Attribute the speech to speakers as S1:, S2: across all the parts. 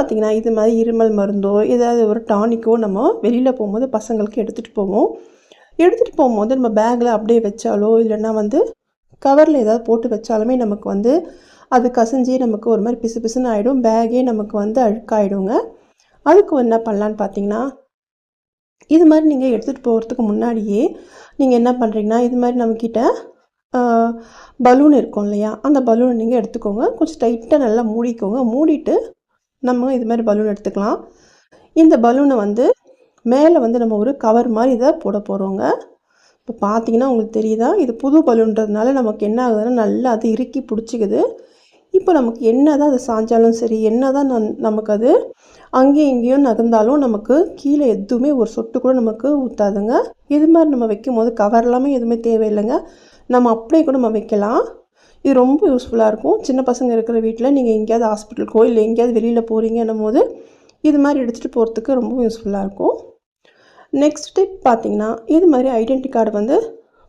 S1: பார்த்திங்கன்னா இது மாதிரி இருமல் மருந்தோ ஏதாவது ஒரு டானிக்கோ நம்ம வெளியில் போகும்போது பசங்களுக்கு எடுத்துகிட்டு போவோம். எடுத்துகிட்டு போகும்போது நம்ம பேக்கில் அப்படியே வச்சாலோ இல்லைன்னா வந்து கவரில் ஏதாவது போட்டு வச்சாலுமே நமக்கு வந்து அது கசிஞ்சு நமக்கு ஒரு மாதிரி பிசு பிசுன்னு ஆகிடும் பேக்கே நமக்கு வந்து அழுக்காயிடுங்க. அதுக்கு என்ன பண்ணலான்னு பார்த்தீங்கன்னா இது மாதிரி நீங்கள் எடுத்துகிட்டு போகிறதுக்கு முன்னாடியே நீங்கள் என்ன பண்ணுறீங்கன்னா இது மாதிரி நம்மக்கிட்ட பலூன் இருக்கும் இல்லையா? அந்த பலூனை நீங்கள் எடுத்துக்கோங்க. கொஞ்சம் டைட்டாக நல்லா மூடிக்கோங்க. மூடிட்டு நம்ம இது மாதிரி பலூன் எடுத்துக்கலாம். இந்த பலூனை வந்து மேலே வந்து நம்ம ஒரு கவர் மாதிரி இதை போட போகிறோங்க இப்போ பார்த்தீங்கன்னா உங்களுக்கு தெரியுதா? இது புது பலூன்றதுனால நமக்கு என்ன ஆகுதுன்னா நல்லா அது இறுக்கி பிடிச்சிக்குது. இப்போ நமக்கு என்ன தான் அது சாஞ்சாலும் சரி என்ன தான் நம் நமக்கு அது அங்கேயும் இங்கேயும் நகர்ந்தாலும் நமக்கு கீழே எதுவுமே ஒரு சொட்டு கூட நமக்கு ஊற்றாதுங்க இது மாதிரி நம்ம வைக்கும் போது கவர் எல்லாமே எதுவுமே தேவையில்லைங்க. நம்ம அப்படியே கூட நம்ம வைக்கலாம். இது ரொம்ப யூஸ்ஃபுல்லாக இருக்கும். சின்ன பசங்க இருக்கிற வீட்டில் நீங்கள் எங்கேயாவது ஹாஸ்பிட்டலுக்கோ இல்லை எங்கேயாவது வெளியில் போகிறீங்கன்னும் போது இது மாதிரி எடுத்துகிட்டு போகிறதுக்கு ரொம்ப யூஸ்ஃபுல்லாக இருக்கும். நெக்ஸ்ட் டிப் பார்த்தீங்கன்னா இது மாதிரி ஐடென்டி கார்டு வந்து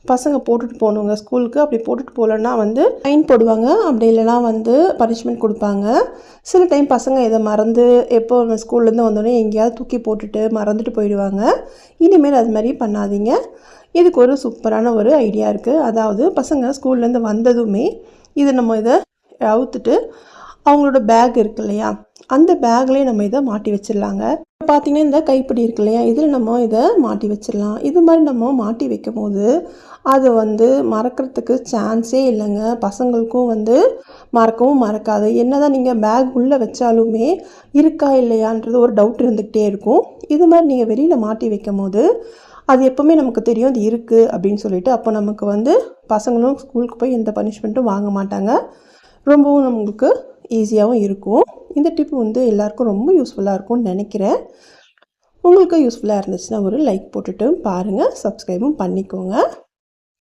S1: பசங்க போட்டுட்டு போகணுங்க. ஸ்கூலுக்கு அப்படி போட்டுட்டு போகலன்னா வந்து ஃபைன் போடுவாங்க. அப்படி இல்லைனா வந்து பனிஷ்மெண்ட் கொடுப்பாங்க. சில டைம் பசங்க இதை மறந்து எப்போ ஸ்கூல்லேருந்து வந்தோடனே எங்கேயாவது தூக்கி போட்டுட்டு மறந்துட்டு போயிடுவாங்க. இனிமேல் அது மாதிரி பண்ணாதீங்க. இதுக்கு ஒரு சூப்பரான ஒரு ஐடியா இருக்குது அதாவது பசங்க ஸ்கூல்லேருந்து வந்ததுமே இது நம்ம இதை அவுத்துட்டு அவங்களோட பேக் இருக்கு இல்லையா? அந்த பேக்லேயே நம்ம இதை மாட்டி வச்சிடலாங்க. இப்போ பார்த்தீங்கன்னா இந்த கைப்பிடி இருக்கு இல்லையா? இதில் நம்ம இதை மாட்டி வச்சிடலாம். இது மாதிரி நம்ம மாட்டி வைக்கும் போது அது வந்து மறக்கிறதுக்கு சான்ஸே இல்லைங்க. பசங்களுக்கும் வந்து மறக்கவும் மறக்காது. என்ன தான் நீங்கள் பேக் உள்ளே வச்சாலுமே இருக்கா இல்லையான்றது ஒரு டவுட் இருந்துக்கிட்டே இருக்கும். இது மாதிரி நீங்கள் வெளியில் மாட்டி வைக்கும் போது அது எப்போவுமே நமக்கு தெரியும் அது இருக்குது அப்படின்னு சொல்லிட்டு அப்போ நமக்கு வந்து பசங்களும் ஸ்கூலுக்கு போய் எந்த பனிஷ்மெண்ட்டும் வாங்க மாட்டாங்க. ரொம்பவும் நம்மளுக்கு ஈஸியாகவும் இருக்கும். இந்த டிப் வந்து எல்லாருக்கும் ரொம்ப யூஸ்ஃபுல்லாக இருக்கும்னு நினைக்கிறேன். உங்களுக்கு யூஸ்ஃபுல்லாக இருந்துச்சுன்னா ஒரு லைக் போட்டுட்டு பாருங்கள் சப்ஸ்கிரைபும் பண்ணிக்கோங்க.